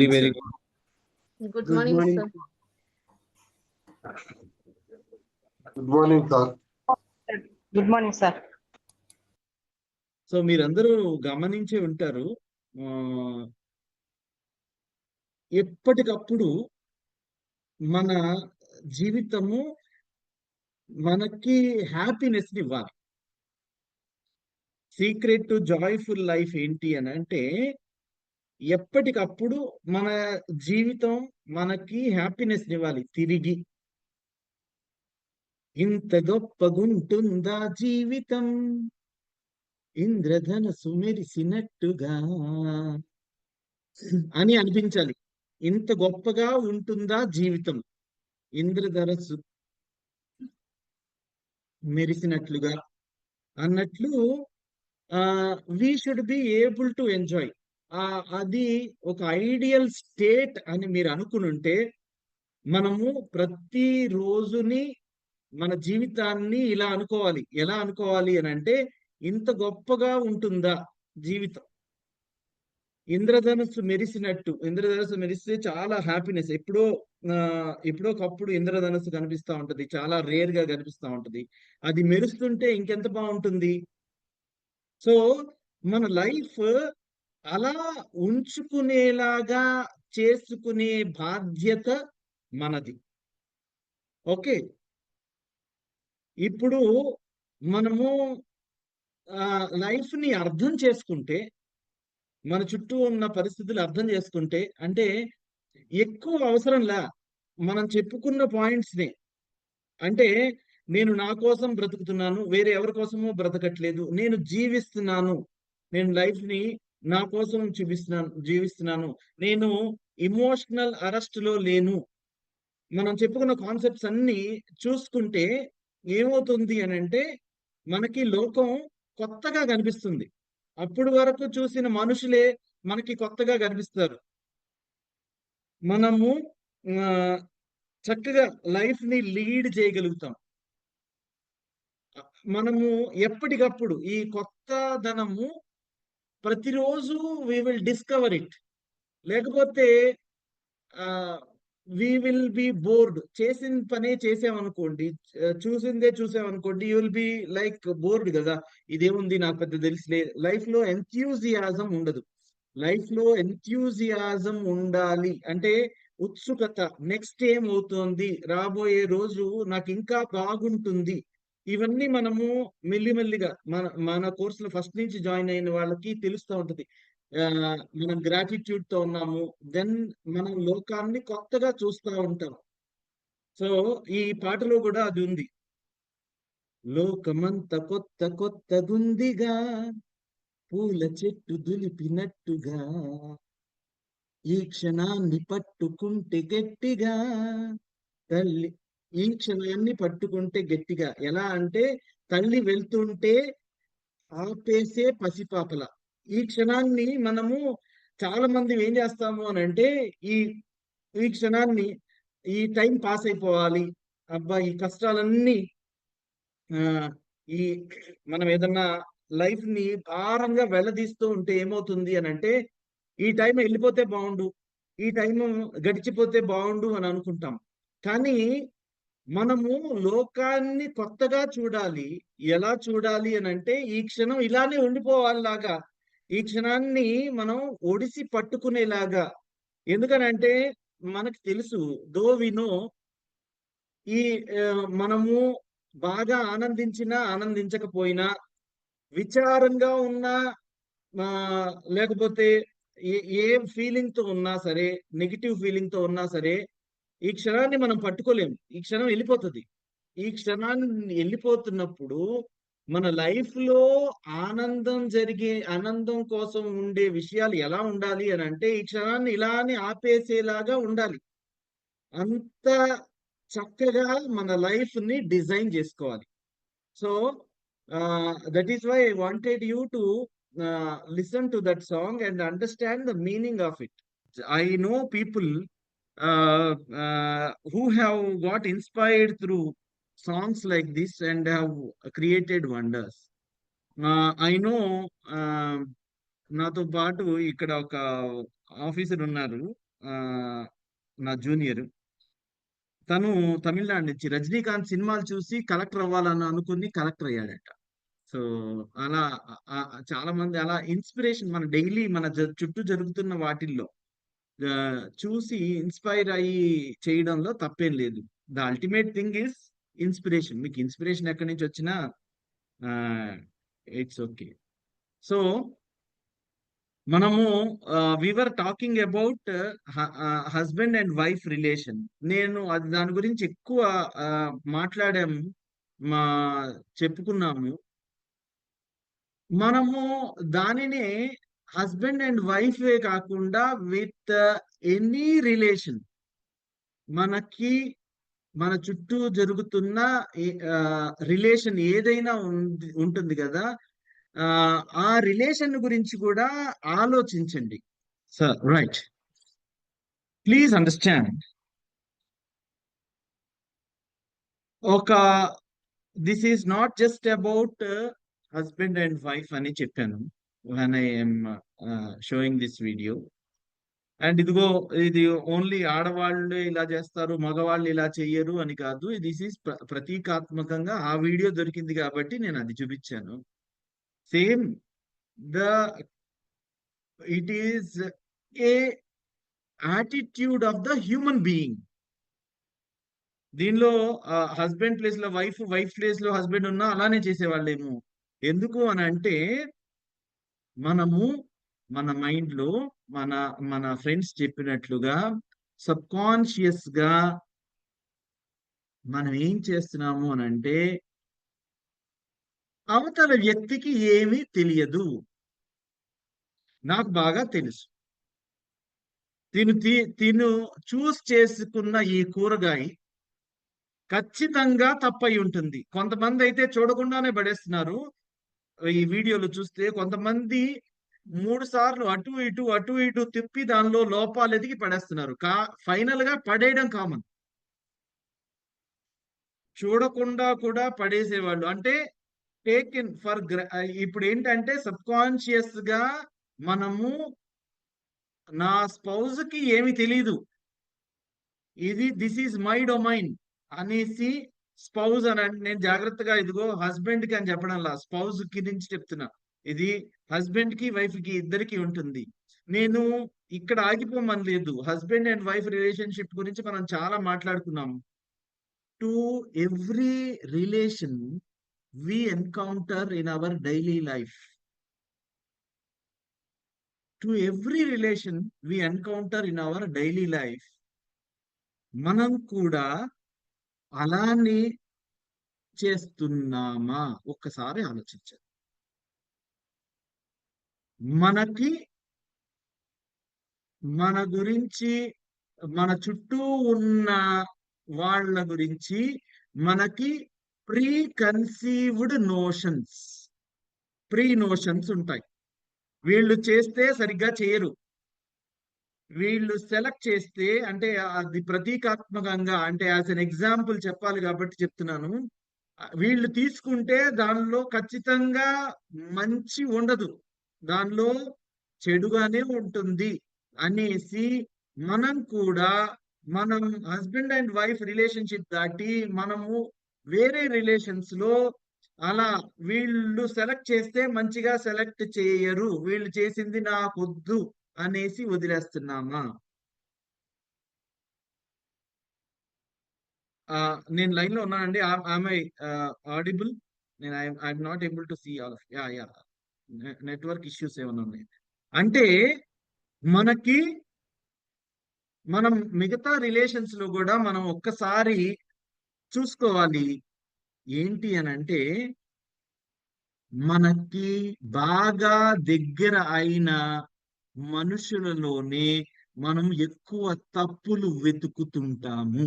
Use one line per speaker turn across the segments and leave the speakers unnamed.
sir.
Good morning sir
good morning sir
so మీరందరూ గమనించే ఉంటారు ఎప్పటికప్పుడు మన జీవితము మనకి హ్యాపీనెస్ ఇవ్వాలి. సీక్రెట్ టు జాయ్ఫుల్ లైఫ్ ఏంటి అని అంటే ఎప్పటికప్పుడు మన జీవితం మనకి హ్యాపీనెస్ ఇవ్వాలి తిరిగి. ఇంత గొప్పగుంటుందా జీవితం? ఇంద్రధనసు మెరిసినట్టుగా. అని అనిపించాలి. ఇంత గొప్పగా ఉంటుందా జీవితం? ఇంద్రధనస్సు మెరిసినట్లుగా అన్నట్లు we should be able to enjoy అది ఒక ఐడియల్ స్టేట్ అని మీరు అనుకునుంటే మనము ప్రతి రోజుని మన జీవితాన్ని ఇలా అనుకోవాలి. ఎలా అనుకోవాలి అని అంటే ఇంత గొప్పగా ఉంటుందా జీవితం? ఇంద్రధనుస్సు మెరిసినట్టు. ఇంద్రధనుస్సు మెరిస్తే చాలా హ్యాపీనెస్ ఎప్పుడో ఎప్పుడో ఒకప్పుడు ఇంద్రధనుస్సు కనిపిస్తా ఉంటది. చాలా రేర్గా కనిపిస్తా ఉంటది. అది మెరుస్తుంటే ఇంకెంత బాగుంటుంది? సో మన లైఫ్ అలా ఉంచుకునేలాగా చేసుకునే బాధ్యత మనది. ఓకే? ఇప్పుడు మనము లైఫ్ని అర్థం చేసుకుంటే మన చుట్టూ ఉన్న పరిస్థితులు అర్థం చేసుకుంటే అంటే ఎక్కువ అవసరంలా మనం చెప్పుకున్న పాయింట్స్ నే అంటే నేను నా కోసం బ్రతుకుతున్నాను వేరే ఎవరి కోసమో బ్రతకట్లేదు నేను జీవిస్తున్నాను నేను లైఫ్ని నా కోసం చూపిస్తున్నాను జీవిస్తున్నాను. నేను ఇమోషనల్ అరెస్ట్లో లేను. మనం చెప్పుకున్న కాన్సెప్ట్స్ అన్ని చూసుకుంటే ఏమవుతుంది అని అంటే మనకి లోకం కొత్తగా కనిపిస్తుంది. అప్పుడు వరకు చూసిన మనుషులే మనకి కొత్తగా కనిపిస్తారు. మనము చక్కగా లైఫ్ని లీడ్ చేయగలుగుతాం. మనము ఎప్పటికప్పుడు ఈ కొత్తదనము ప్రతిరోజు వి విల్ డిస్కవర్ ఇట్ లేకపోతే వి విల్ బి బోర్డ్ చేసిన పనే చేసామనుకోండి చూసిందే చూసామనుకోండి you will be like bored కదా. ఇదేముంది నాకు పెద్ద తెలిసిలే లైఫ్లో ఎంథ్యూజియాజం ఉండదు. లైఫ్లో ఎంథ్యూజియాజం ఉండాలి. అంటే ఉత్సుకత నెక్స్ట్ ఏం అవుతుంది రాబోయే రోజు నాకు ఇంకా బాగుంటుంది. ఇవన్నీ మనము మెల్లిమెల్లిగా మన మన కోర్సులో ఫస్ట్ నుంచి జాయిన్ అయిన వాళ్ళకి తెలుస్తూ ఉంటది. మనం గ్రాటిట్యూడ్తో ఉన్నాము. దెన్ మనం లోకాన్ని కొత్తగా చూస్తూ ఉంటాం. సో ఈ పాటలో కూడా అది ఉంది. లోకమంత కొత్త కొత్తగుందిగా పూల చెట్టు దులిపినట్టుగా ఈ క్షణాన్ని పట్టుకుంటే గట్టిగా తల్లి ఈ క్షణాన్ని పట్టుకుంటే గట్టిగా. ఎలా అంటే తల్లి వెళ్తుంటే ఆపేసే పసిపాపల. ఈ క్షణాన్ని మనము చాలా మంది ఏం చేస్తాము అని అంటే ఈ ఈ క్షణాన్ని ఈ టైం పాస్ అయిపోవాలి. అబ్బా ఈ కష్టాలన్నీ ఆ ఈ మనం ఏదన్నా లైఫ్ని భారంగా వెళ్ళదీస్తూ ఉంటే ఏమవుతుంది అని అంటే ఈ టైం వెళ్ళిపోతే బాగుండు ఈ టైం గడిచిపోతే బాగుండు అని అనుకుంటాం. కానీ మనము లోకాన్ని కొత్తగా చూడాలి. ఎలా చూడాలి అని అంటే ఈ క్షణం ఇలానే ఉండిపోవాలిలాగా. ఈ క్షణాన్ని మనం ఒడిసి పట్టుకునేలాగా. ఎందుకనంటే మనకు తెలుసు దో వినో ఈ మనము బాగా ఆనందించినా ఆనందించకపోయినా విచారంగా ఉన్నా ఆ, లేకపోతే ఏ ఏ ఫీలింగ్తో ఉన్నా సరే నెగిటివ్ ఫీలింగ్తో ఉన్నా సరే ఈ క్షణాన్ని మనం పట్టుకోలేము. ఈ క్షణం వెళ్ళిపోతుంది. ఈ క్షణాన్ని వెళ్ళిపోతున్నప్పుడు మన లైఫ్లో ఆనందం జరిగే ఆనందం కోసం ఉండే విషయాలు ఎలా ఉండాలి అని అంటే ఈ క్షణాన్ని ఇలానే ఆపేసేలాగా ఉండాలి. అంత చక్కగా మన లైఫ్ని డిజైన్ చేసుకోవాలి. So that is why I wanted you to listen to that song and understand the meaning of it I know people Uh, uh, who have got inspired through songs like this and have created wonders. Uh, I know నాతో పాటు ఇక్కడ ఒక officer ఉన్నారు ఆ, నా junior తను తమిళనాడు నుంచి రజనీకాంత్ సినిమాలు చూసి కలెక్టర్ అవ్వాలని అనుకుని కలెక్టర్ అయ్యాడట సో అలా చాలా మంది అలా ఇన్స్పిరేషన్ మన డైలీ మన చుట్టూ జరుగుతున్న వాటిల్లో చూసి ఇన్స్పైర్ అయ్యి చేయడంలో తప్పేం లేదు. The ultimate thing is inspiration మీకు ఇన్స్పిరేషన్ ఎక్కడి నుంచి వచ్చినా ఇట్స్ ఓకే సో మనము we were talking about husband and wife relation నేను అది దాని గురించి ఎక్కువ మాట్లాడాము మా చెప్పుకున్నాము. మనము దానినే హస్బెండ్ అండ్ వైఫే కాకుండా విత్ ఎనీ రిలేషన్ మనకి మన చుట్టూ జరుగుతున్న రిలేషన్ ఏదైనా ఉంటుంది కదా ఆ, ఆ రిలేషన్ గురించి కూడా ఆలోచించండి. సార్ రైట్ ప్లీజ్ అండర్స్టాండ్ ఒక this is not just about husband and wife అని చెప్పాను. When I am uh, showing this video. And ఇదిగో ఇది ఓన్లీ ఆడవాళ్ళు ఇలా చేస్తారు మగవాళ్ళు ఇలా చెయ్యరు అని కాదు. దిస్ ఈస్ ప్రతీకాత్మకంగా ఆ వీడియో దొరికింది కాబట్టి నేను అది చూపించాను. Same the it is a attitude of the human being దీనిలో హస్బెండ్ ప్లేస్లో వైఫ్ వైఫ్ ప్లేస్లో హస్బెండ్ ఉన్నా అలానే చేసేవాళ్ళేమో. ఎందుకు అని అంటే మనము మన మైండ్లో మన మన ఫ్రెండ్స్ చెప్పినట్లుగా సబ్ కాన్షియస్గా మనం ఏం చేస్తున్నాము అని అంటే అవతల వ్యక్తికి ఏమీ తెలియదు. నాకు బాగా తెలుసు. తిను తి- తిను చూస్ చేసుకున్న ఈ కూరగాయ ఖచ్చితంగా తప్పై ఉంటుంది. కొంతమంది అయితే చూడకుండానే పడేస్తున్నారు. ఈ వీడియోలు చూస్తే కొంతమంది మూడు సార్లు అటు ఇటు అటు ఇటు తిప్పి దానిలో లోపాలు ఎదిగి పడేస్తున్నారు. కా ఫైనల్గా పడేయడం కామన్ చూడకుండా కూడా పడేసేవాళ్ళు. అంటే టేక్ ఇన్ ఫర్ ఇప్పుడు ఏంటంటే సబ్ కాన్షియస్గా మనము నా స్పౌజ్కి ఏమి తెలీదు. ఇది దిస్ ఈజ్ మై డొమైన్ అనేసి స్పౌజ్ అని నేను జాగ్రత్తగా ఇదిగో హస్బెండ్కి అని చెప్పడంలా స్పౌజ్కి నుంచి చెప్తున్నా. ఇది హస్బెండ్కి వైఫ్కి ఇద్దరికి ఉంటుంది. నేను ఇక్కడ ఆగిపోమని లేదు. హస్బెండ్ అండ్ వైఫ్ రిలేషన్షిప్ గురించి మనం చాలా మాట్లాడుకున్నాం to every relation we encounter in our daily life. To every relation we encounter in our daily life. మనం కూడా అలానే చేస్తున్నామా? ఒక్కసారి ఆలోచించండి. మనకి మన గురించి మన చుట్టూ ఉన్న వాళ్ళ గురించి మనకి pre conceived notions pre notions ఉంటాయి. వీళ్ళు చేస్తే సరిగ్గా చేయరు. వీళ్ళు సెలెక్ట్ చేస్తే అంటే అది ప్రతీకాత్మకంగా అంటే యాజ్ అన్ ఎగ్జాంపుల్ చెప్పాలి కాబట్టి చెప్తున్నాను. వీళ్ళు తీసుకుంటే దానిలో ఖచ్చితంగా మంచి ఉండదు. దానిలో చెడుగానే ఉంటుంది అనేసి మనం కూడా మనం హస్బెండ్ అండ్ వైఫ్ రిలేషన్షిప్ దాటి మనము వేరే రిలేషన్స్లో అలా వీళ్ళు సెలెక్ట్ చేస్తే మంచిగా సెలెక్ట్ చేయరు. వీళ్ళు చేసింది నాకొద్దు. అనేసి వదిలేస్తున్నామా? నేను లైన్లో ఉన్నానండి ఐ ఆడిబుల్ నేను I'm not able to see all yeah yeah network issues ఏమైనా ఉన్నాయి? అంటే మనకి మనం మిగతా రిలేషన్స్లో కూడా మనం ఒక్కసారి చూసుకోవాలి. ఏంటి అని అంటే మనకి బాగా దగ్గర అయిన మనుషులలోనే మనం ఎక్కువ తప్పులు వెతుకుతుంటాము.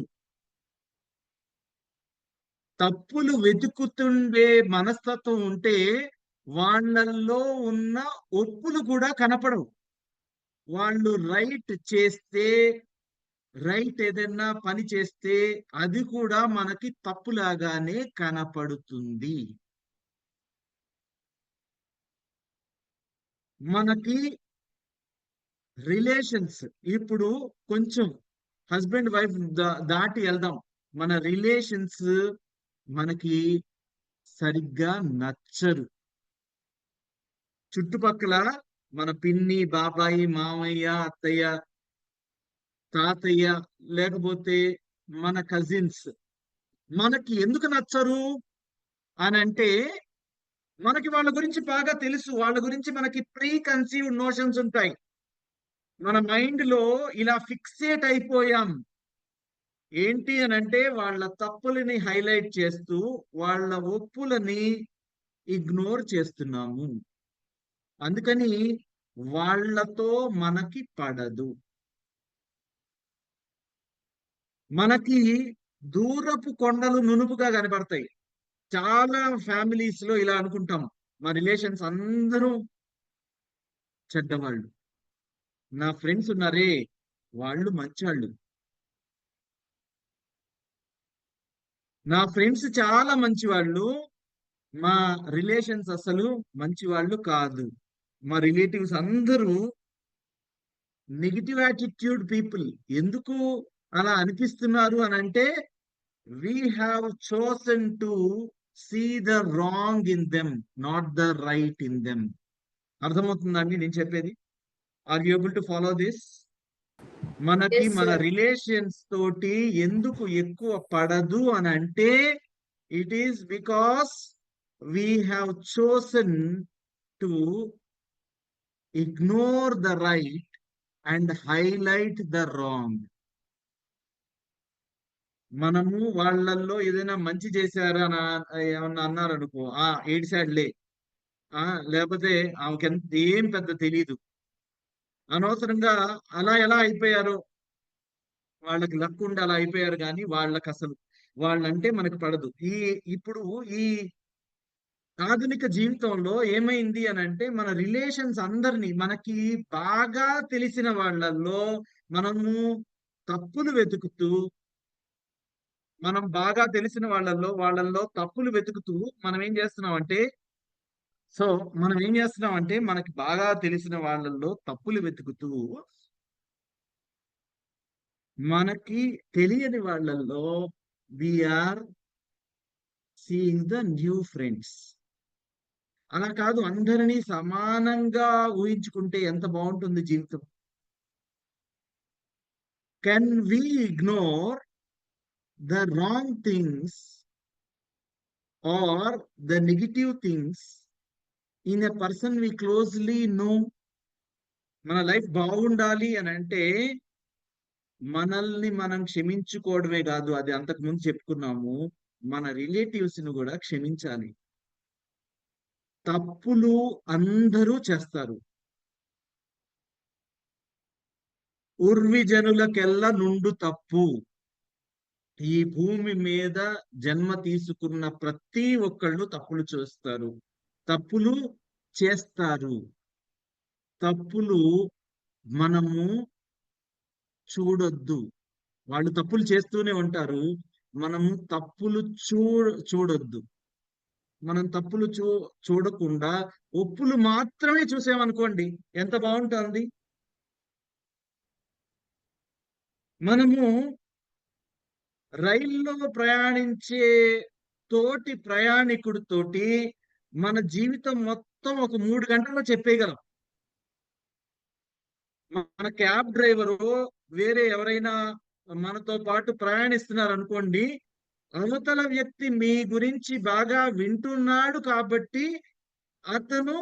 తప్పులు వెతుకుతుండే మనస్తత్వం ఉంటే వాళ్ళల్లో ఉన్న ఒప్పులు కూడా కనపడవు. వాళ్ళు రైట్ చేస్తే రైట్ ఏదైనా పని చేస్తే అది కూడా మనకి తప్పులాగానే కనపడుతుంది. మనకి రిలేషన్స్. ఇప్పుడు కొంచెం హస్బెండ్ వైఫ్ దాటి వెళ్దాం. మన రిలేషన్స్ మనకి సరిగ్గా నచ్చరు. చుట్టుపక్కల మన పిన్ని బాబాయి మామయ్య అత్తయ్య తాతయ్య లేకపోతే మన కజిన్స్ మనకి ఎందుకు నచ్చరు? అని అంటే మనకి వాళ్ళ గురించి బాగా తెలుసు. వాళ్ళ గురించి మనకి ప్రీ కన్సీవ్డ్ నోషన్స్ ఉంటాయి. మన మైండ్లో ఇలా ఫిక్సేట్ అయిపోయాం. ఏంటి అని అంటే వాళ్ళ తప్పులని హైలైట్ చేస్తూ వాళ్ళ ఒప్పులని ఇగ్నోర్ చేస్తున్నాము. అందుకని వాళ్ళతో మనకి పడదు. మనకి దూరపు కొండలు నునుపుగా కనపడతాయి. చాలా ఫ్యామిలీస్లో ఇలా అనుకుంటాం. మా రిలేషన్స్ అందరూ చెడ్డవాళ్ళు. నా ఫ్రెండ్స్ ఉన్నారే వాళ్ళు మంచాళ్ళు. నా ఫ్రెండ్స్ చాలా మంచి వాళ్ళు మా రిలేషన్స్ అసలు మంచి వాళ్ళు కాదు. మా రిలేటివ్స్ అందరూ నెగిటివ్ యాటిట్యూడ్ పీపుల్. ఎందుకు అలా అనిపిస్తున్నారు అని అంటే we have chosen to see the wrong in them not the right in them అర్థమవుతుందండి నేను చెప్పేది? Are you able to follow this మనకి మన. రిలేషన్స్ తోటి ఎందుకు ఎక్కువ పడదు అని అంటే it is because we have chosen to ignore the right and highlight the wrong మనము వాళ్ళల్లో ఏదైనా మంచి చేశారా ఏమన్నా అన్నారు అనుకో ఆ ఏడిసాడులే ఆ లేకపోతే ఆమెకి ఎంత ఏం పెద్ద తెలియదు అనవసరంగా అలా ఎలా అయిపోయారో వాళ్ళకి లక్ ఉండి అలా అయిపోయారు కానీ వాళ్ళకి అసలు వాళ్ళంటే మనకు పడదు. ఈ ఇప్పుడు ఈ ఆధునిక జీవితంలో ఏమైంది అని అంటే మన రిలేషన్స్ అందరినీ మనకి బాగా తెలిసిన వాళ్ళల్లో మనము తప్పులు వెతుకుతూ మనం బాగా తెలిసిన వాళ్ళల్లో వాళ్ళల్లో తప్పులు వెతుకుతూ మనం ఏం చేస్తున్నాం అంటే సో మనం ఏం చేస్తున్నాం అంటే మనకి బాగా తెలిసిన వాళ్ళల్లో తప్పులు వెతుకుతూ మనకి తెలియని వాళ్ళల్లో we are seeing the new friends అలా కాదు అందరినీ సమానంగా ఊహించుకుంటే ఎంత బాగుంటుంది జీవితం? Can we ignore the wrong things or the negative things in person we closely know మన లైఫ్ బాగుండాలి అని అంటే మనల్ని మనం క్షమించుకోవడమే కాదు. అది అంతకు ముందు చెప్పుకున్నాము. మన రిలేటివ్స్ని కూడా క్షమించాలి. తప్పులు అందరూ చేస్తారు. ఉర్విజనులకెల్లా నుండు తప్పు. ఈ భూమి మీద జన్మ తీసుకున్న ప్రతి ఒక్కళ్ళు తప్పులు చేస్తారు. తప్పులు చేస్తారు. తప్పులు మనము చూడొద్దు. వాళ్ళు తప్పులు చేస్తూనే ఉంటారు. మనము తప్పులు చూ చూడొద్దు. మనం తప్పులు చూ చూడకుండా ఒప్పులు మాత్రమే చూసామనుకోండి ఎంత బాగుంటుంది? మనము రైల్లో ప్రయాణించే తోటి ప్రయాణికుడితోటి మన జీవితం మొత్తం ఒక మూడు గంటల్లో చెప్పేయగలం. మన క్యాబ్ డ్రైవరు వేరే ఎవరైనా మనతో పాటు ప్రయాణిస్తున్నారు అనుకోండి అవతల వ్యక్తి మీ గురించి బాగా వింటున్నాడు కాబట్టి అతను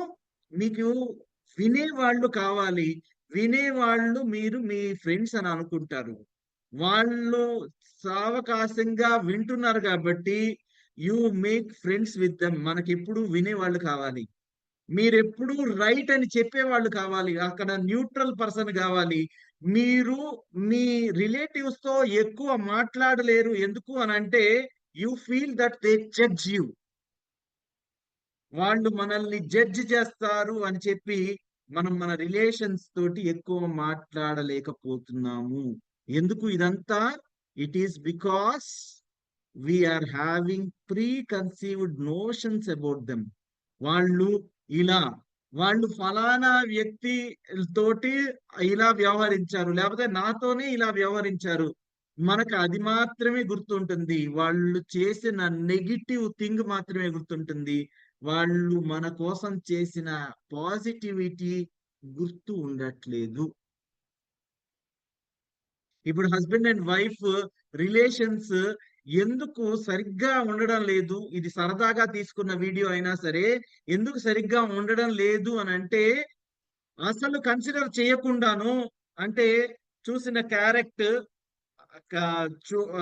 మీకు వినేవాళ్ళు కావాలి. వినేవాళ్ళు మీరు మీ ఫ్రెండ్స్ అని అనుకుంటారు. వాళ్ళు సావకాశంగా వింటున్నారు కాబట్టి you make friends with them మనకి ఎప్పుడు వినేవాళ్ళు కావాలి. మీరెప్పుడు రైట్ అని చెప్పేవాళ్ళు కావాలి. అక్కడ న్యూట్రల్ పర్సన్ కావాలి. మీరు మీ రిలేటివ్స్తో ఎక్కువ మాట్లాడలేరు. ఎందుకు అని అంటే you feel that they judge you వాళ్ళు మనల్ని జడ్జ్ చేస్తారు అని చెప్పి మనం మన రిలేషన్స్ తోటి ఎక్కువ మాట్లాడలేకపోతున్నాము. ఎందుకు ఇదంతా? It is because we are having preconceived notions about them వాళ్ళు ఇలా వాళ్ళు ఫలానా వ్యక్తి తోటి ఇలా వ్యవహరించారు లేకపోతే నాతోనే ఇలా వ్యవహరించారు. మనకు అది మాత్రమే గుర్తుంటుంది. వాళ్ళు చేసిన నెగిటివ్ థింగ్ మాత్రమే గుర్తుంటుంది. వాళ్ళు మన కోసం చేసిన పాజిటివిటీ గుర్తు ఉండట్లేదు. ఇప్పుడు హస్బెండ్ అండ్ వైఫ్ రిలేషన్స్ ఎందుకు సరిగ్గా ఉండడం లేదు? ఇది సరదాగా తీసుకున్న వీడియో అయినా సరే ఎందుకు సరిగ్గా ఉండడం లేదు అని అంటే అసలు కన్సిడర్ చేయకుండాను అంటే చూసిన క్యారెక్ట్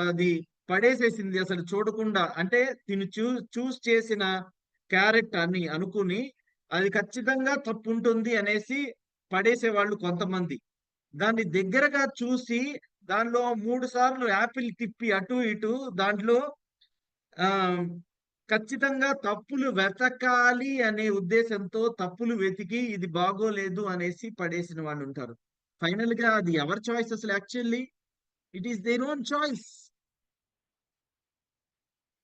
అది పడేసేసింది అసలు చూడకుండా. అంటే తిను చూ చూస్ చేసిన క్యారెక్ట్ అని అనుకుని అది ఖచ్చితంగా తప్పు ఉంటుంది అనేసి పడేసే వాళ్ళు కొంతమంది. దాన్ని దగ్గరగా చూసి దానిలో మూడు సార్లు యాపిల్ తిప్పి అటు ఇటు దాంట్లో ఖచ్చితంగా తప్పులు వెతకాలి అనే ఉద్దేశంతో తప్పులు వెతికి ఇది బాగోలేదు అనేసి పడేసిన వాళ్ళు ఉంటారు. ఫైనల్గా అది ఎవరి చాయిస్ అసలు actually? It is their own choice.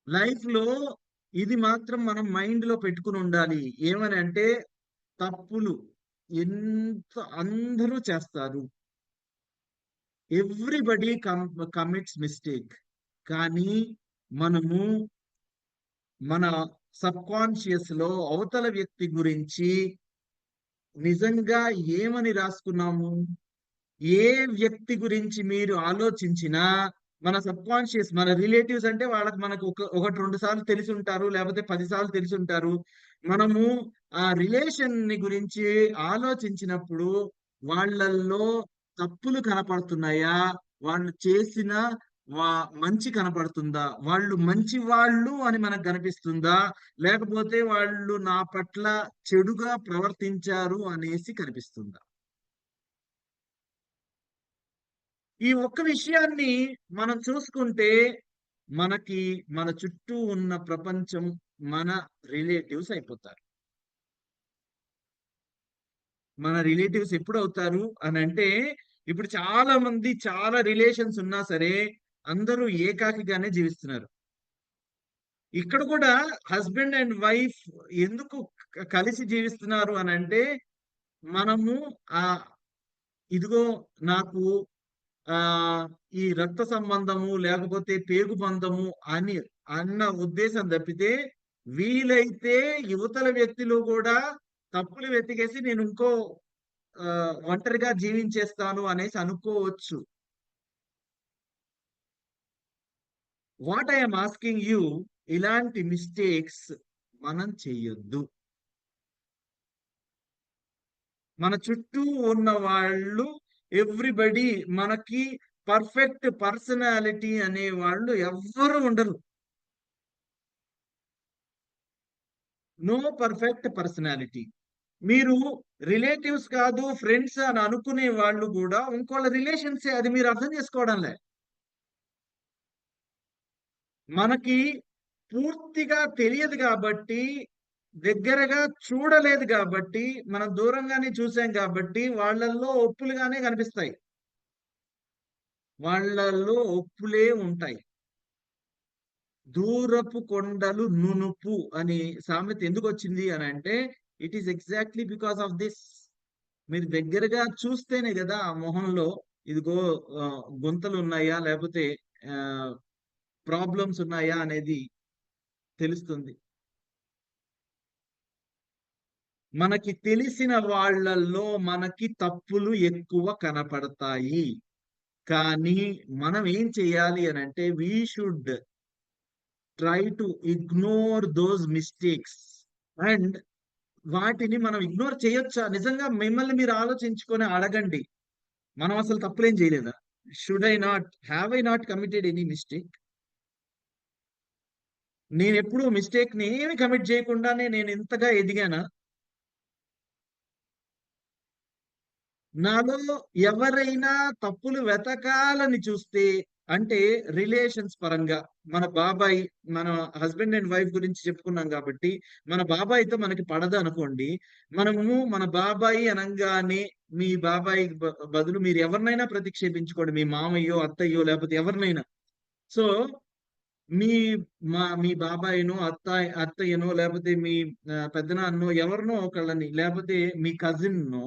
లైఫ్లో ఇది మాత్రం మనం మైండ్లో పెట్టుకుని ఉండాలి. ఏమని అంటే తప్పులు ఎంత అందరూ చేస్తారు. ఎవ్రీబడి కమిట్స్ మిస్టేక్ కానీ మనము మన సబ్ కాన్షియస్లో అవతల వ్యక్తి గురించి నిజంగా ఏమని రాసుకున్నాము? ఏ వ్యక్తి గురించి మీరు ఆలోచించినా మన సబ్ కాన్షియస్ మన రిలేటివ్స్ అంటే వాళ్ళకి మనకు ఒక ఒకటి రెండు సార్లు తెలిసి ఉంటారు లేకపోతే పది సార్లు తెలిసి ఉంటారు. మనము ఆ రిలేషన్ని గురించి ఆలోచించినప్పుడు వాళ్ళల్లో తప్పులు కనపడుతున్నాయా? వాళ్ళు చేసిన వా మంచి కనపడుతుందా? వాళ్ళు మంచి వాళ్ళు అని మనకు కనిపిస్తుందా? లేకపోతే వాళ్ళు నా పట్ల చెడుగా ప్రవర్తించారు అనేసి కనిపిస్తుందా? ఈ ఒక్క విషయాన్ని మనం చూసుకుంటే మనకి మన చుట్టూ ఉన్న ప్రపంచం మన రిలేటివ్స్ అయిపోతారు. మన రిలేటివ్స్ ఎప్పుడు అవుతారు అని అంటే ఇప్పుడు చాలా మంది చాలా రిలేషన్స్ ఉన్నా సరే అందరూ ఏకాకిగానే జీవిస్తున్నారు. ఇక్కడ కూడా హస్బెండ్ అండ్ వైఫ్ ఎందుకు కలిసి జీవిస్తున్నారు అని అంటే మనము ఆ ఇదిగో నాకు ఆ ఈ రక్త సంబంధము లేకపోతే పేగు బంధము అని అన్న ఉద్దేశం తప్పితే వీలైతే యువతల వ్యక్తిలో కూడా తప్పులు వెతికేసి నేను ఇంకో ఒంటరిగా జీవించేస్తాను అనేసి అనుకోవచ్చు. వాట్ ఐఎమ్ ఆస్కింగ్ యూ ఇలాంటి మిస్టేక్స్ మనం చెయ్యొద్దు. మన చుట్టూ ఉన్న వాళ్ళు ఎవ్రీబడి మనకి పర్ఫెక్ట్ పర్సనాలిటీ అనే వాళ్ళు ఎవ్వరు ఉండరు. నో పర్ఫెక్ట్ పర్సనాలిటీ మీరు రిలేటివ్స్ కాదు ఫ్రెండ్స్ అని అనుకునే వాళ్ళు కూడా ఇంకోళ్ళ రిలేషన్స్ అది మీరు అర్థం చేసుకోవడంలే మనకి పూర్తిగా తెలియదు కాబట్టి దగ్గరగా చూడలేదు కాబట్టి మనం దూరంగానే చూసాం కాబట్టి వాళ్ళల్లో ఒప్పులుగానే కనిపిస్తాయి. వాళ్ళల్లో ఒప్పులే ఉంటాయి. దూరపు కొండలు నునుపు అని సామెత ఎందుకు వచ్చింది అని అంటే it is exactly because of this మీరు దగ్గరగా చూస్తేనే కదా ఆ మొహంలో ఇదిగో గుంతలు ఉన్నాయా? లేకపోతే ప్రాబ్లమ్స్ ఉన్నాయా అనేది తెలుస్తుంది. మనకి తెలిసిన వాళ్ళల్లో మనకి తప్పులు ఎక్కువ కనపడతాయి. కానీ మనం ఏం చేయాలి అని అంటే we should try to ignore those mistakes and వాటిని మనం ఇగ్నోర్ చేయొచ్చా? నిజంగా మిమ్మల్ని మీరు ఆలోచించుకొని అడగండి. మనం అసలు తప్పులేం చేయలేదా? Should I not have I not committed any mistake నేను ఎప్పుడు మిస్టేక్ని ఏమి కమిట్ చేయకుండానే నేను ఇంతగా ఎదిగానా? నాలో ఎవరైనా తప్పులు వెతకాలని చూస్తే అంటే రిలేషన్స్ పరంగా మన బాబాయ్ మన హస్బెండ్ అండ్ వైఫ్ గురించి చెప్పుకున్నాం కాబట్టి మన బాబాయ్తో మనకి పడదు అనుకోండి మనము మన బాబాయి అనగానే మీ బాబాయ్ బదులు మీరు ఎవరినైనా ప్రతిక్షేపించుకోండి మీ మామయ్యో అత్తయ్యో లేకపోతే ఎవరినైనా. సో మీ మా మీ బాబాయినో అత్త అత్తయ్యనో లేకపోతే మీ పెద్దనాన్నో ఎవరినో ఒకళ్ళని లేకపోతే మీ కజిన్ను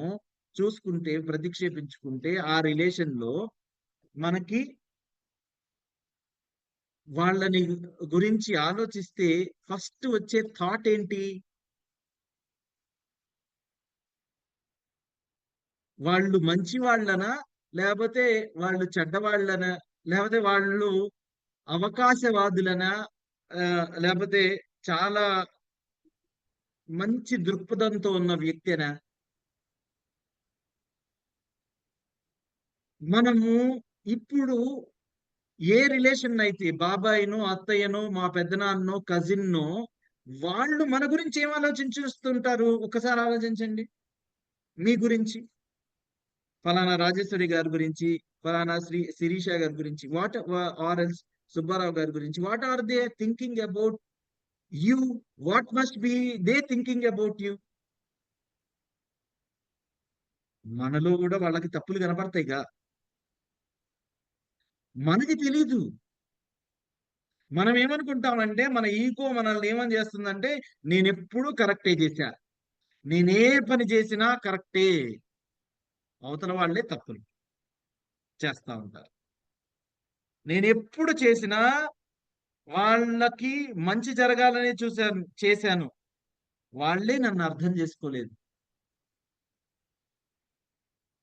చూసుకుంటే ప్రతిక్షేపించుకుంటే ఆ రిలేషన్లో మనకి వాళ్ళని గురించి ఆలోచిస్తే ఫస్ట్ వచ్చే థాట్ ఏంటి? వాళ్ళు మంచి వాళ్ళనా? లేకపోతే వాళ్ళు చెడ్డవాళ్ళనా? లేకపోతే వాళ్ళు అవకాశవాదులనా? లేకపోతే చాలా మంచి దృక్పథంతో ఉన్న వ్యక్తినా? మనము ఇప్పుడు ఏ రిలేషన్ అయితే బాబాయ్ను అత్తయ్యను మా పెద్దనాన్నో కజిన్ను వాళ్ళు మన గురించి ఏం ఆలోచించుస్తుంటారు? ఒకసారి ఆలోచించండి. మీ గురించి. ఫలానా రాజేశ్వరి గారి గురించి ఫలానా శ్రీ శిరీష గారి గురించి వాట్ ఆర్ ఎల్స్ సుబ్బారావు గారి గురించి what are they thinking about you what must be they thinking about you మనలో కూడా వాళ్ళకి తప్పులు కనపడతాయిగా. మనకి తెలీదు. మనం ఏమనుకుంటామంటే మన ఈగో మనల్ని ఏమని చేస్తుందంటే నేను ఎప్పుడు కరెక్టే చేశా. నేనే పని చేసినా కరెక్టే. అవతల వాళ్ళే తప్పులు చేస్తా ఉంటారు. నేను ఎప్పుడు చేసినా వాళ్ళకి మంచి జరగాలని చూశాను చేశాను. వాళ్ళే నన్ను అర్థం చేసుకోలేదు.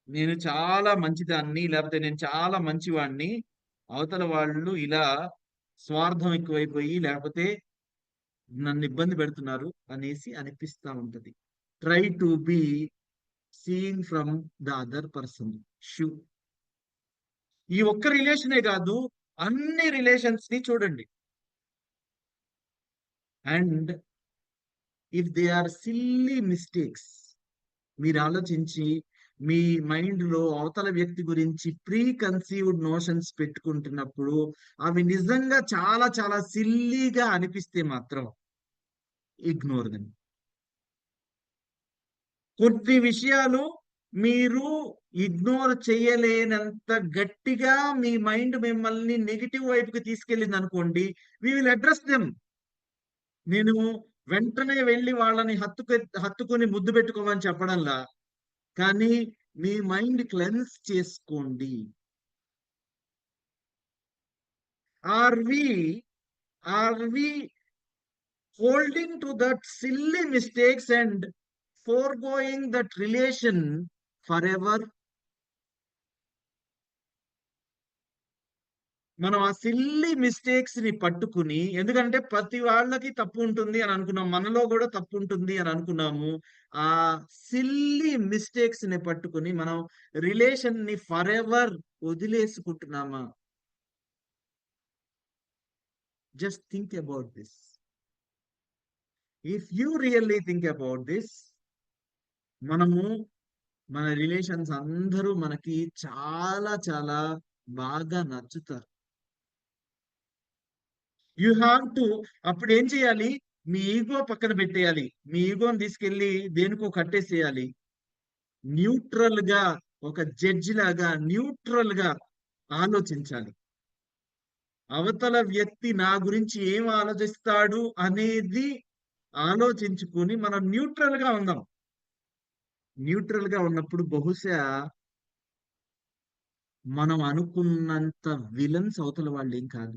నేను చాలా మంచిదాన్ని లేకపోతే నేను చాలా మంచివాడిని అవతల వాళ్ళు ఇలా స్వార్థం ఎక్కువైపోయి లేకపోతే నన్ను ఇబ్బంది పెడుతున్నారు అనేసి అనిపిస్తా ఉంటది. Try to be seeing from the other person shoe ఈ ఒక్క రిలేషనే కాదు అన్ని రిలేషన్స్ని చూడండి. And if they are silly mistakes మీరు ఆలోచించి మీ మైండ్లో అవతల వ్యక్తి గురించి ప్రీ కన్సీవ్డ్ నోషన్స్ పెట్టుకుంటున్నప్పుడు అవి నిజంగా చాలా చాలా సిల్లీగా అనిపిస్తే మాత్రం ఇగ్నోర్ దెమ్ కొన్ని విషయాలు మీరు ఇగ్నోర్ చేయలేనంత గట్టిగా మీ మైండ్ మిమ్మల్ని నెగిటివ్ వైపుకి తీసుకెళ్ళింది అనుకోండి వి విల్ అడ్రస్ దెమ్ నేను వెంటనే వెళ్ళి వాళ్ళని హత్తుకు హత్తుకుని ముద్దు పెట్టుకోమని చెప్పడంలా కానీ మీ మైండ్ క్లెన్స్ చేసుకోండి. Are we are we holding to that silly mistakes and forgoing that relation forever? మనం ఆ సిల్లీ మిస్టేక్స్ని పట్టుకుని ఎందుకంటే ప్రతి వాళ్ళకి తప్పు ఉంటుంది అని అనుకున్నాం మనలో కూడా తప్పు ఉంటుంది అని అనుకున్నాము. ఆ సిల్లీ మిస్టేక్స్ని పట్టుకుని మనం రిలేషన్ని forever వదిలేసుకుంటున్నామా? Just think about this if you really think about this మనము మన రిలేషన్స్ అందరూ మనకి చాలా చాలా బాగా నచ్చుతారు. యు హ్యావ్ టు అప్పుడు ఏం చేయాలి? మీ ఈగో పక్కన పెట్టేయాలి. మీ ఈగోని తీసుకెళ్ళి దేనికో కట్టేసేయాలి. న్యూట్రల్గా ఒక జడ్జి లాగా న్యూట్రల్గా ఆలోచించాలి. అవతల వ్యక్తి నా గురించి ఏం ఆలోచిస్తాడు అనేది ఆలోచించుకొని మనం న్యూట్రల్గా ఉందాం. న్యూట్రల్గా ఉన్నప్పుడు బహుశా మనం అనుకున్నంత విలన్స్ అవతల వాళ్ళు ఏం కాదు.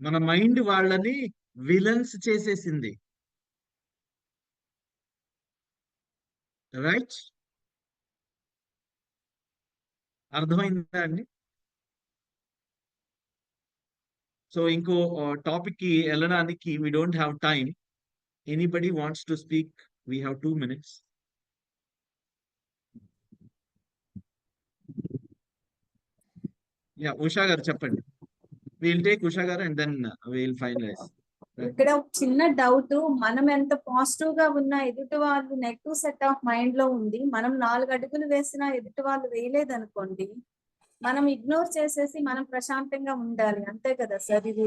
మన మైండ్ వాళ్ళని విలన్స్ చేసేసింది. రైట్? అర్థమైందా అండి? సో ఇంకో టాపిక్కి వెళ్ళడానికి we don't have time anybody wants to speak we have two minutes yeah Usha గారు చెప్పండి. విల్ టేక్ ఉషా గారు అండ్ దెన్ విల్ ఫైనలైజ్
ఇక్కడ ఒక చిన్న డౌట్ మనం ఎంత పాజిటివ్గా ఉన్నా ఎదుటి వాళ్ళు నెగిటివ్ సెట్ ఆఫ్ మైండ్లో ఉంది మనం నాలుగు అడుగులు వేసినా ఎదుటి వాళ్ళు వేయలేదు అనుకోండి మనం ఇగ్నోర్ చేసేసి మనం ప్రశాంతంగా ఉండాలి. అంతే కదా సార్ ఇది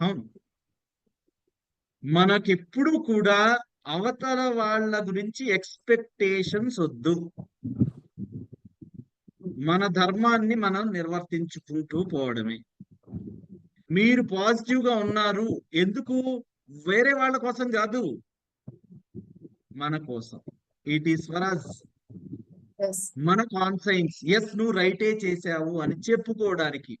అవును. మనకెప్పుడు కూడా అవతల వాళ్ళ గురించి ఎక్స్పెక్టేషన్స్ వద్దు. మన ధర్మాన్ని మనం నిర్వర్తించుకుంటూ పోవడమే. మీరు పాజిటివ్గా ఉన్నారు. ఎందుకు? వేరే వాళ్ళ కోసం కాదు. మన కోసం. ఇట్ ఈస్ ఫర్ అస్ మన కాన్సైన్స్ ఎస్ నువ్వు రైటే చేసావు అని చెప్పుకోవడానికి.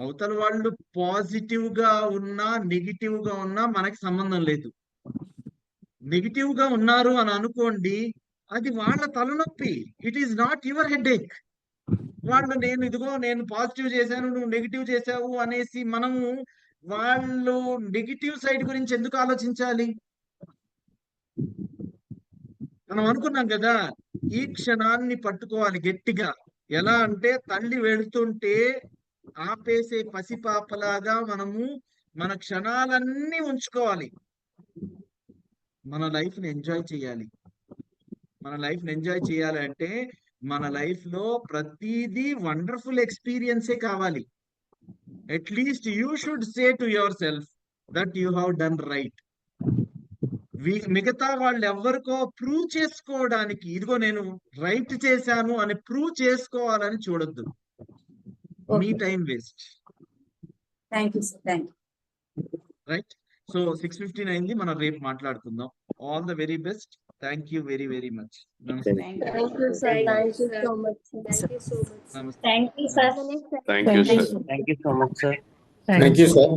అవతల వాళ్ళు పాజిటివ్గా ఉన్నా నెగిటివ్గా ఉన్నా మనకి సంబంధం లేదు. నెగిటివ్గా ఉన్నారు అని అనుకోండి అది వాళ్ళ తలనొప్పి. It is not your head ఏక్ వాళ్ళు నేను ఇదిగో నేను పాజిటివ్ చేశాను నువ్వు నెగిటివ్ చేసావు అనేసి మనము వాళ్ళు నెగిటివ్ సైడ్ గురించి ఎందుకు ఆలోచించాలి? మనం అనుకున్నాం కదా ఈ క్షణాన్ని పట్టుకోవాలి గట్టిగా. ఎలా అంటే తల్లి వెళుతుంటే ఆపేసే పసిపాపలాగా మనము మన క్షణాలన్నీ ఉంచుకోవాలి. మన లైఫ్ని ఎంజాయ్ చేయాలి. మన లైఫ్ని ఎంజాయ్ చేయాలి అంటే మన లైఫ్లో ప్రతిదీ వండర్ఫుల్ ఎక్స్పీరియన్సే కావాలి. At least you should say to yourself that you have done right మిగతా వాళ్ళు ఎవరికో ప్రూవ్ చేసుకోవడానికి ఇదిగో నేను రైట్ చేశాను అని ప్రూవ్ చేసుకోవాలని చూడొద్దు. మీ. Time waste
thank you sir thank you
right so six fifteen అయింది మనం రేపు మాట్లాడుకుందాం. All the very best Thank you very, very
much. Namaste.
Thank you, sir. Thank you so much. Thank you so much.
Thank you, sir.
Thank you, sir.
Thank you so much, sir.
Thank you, sir.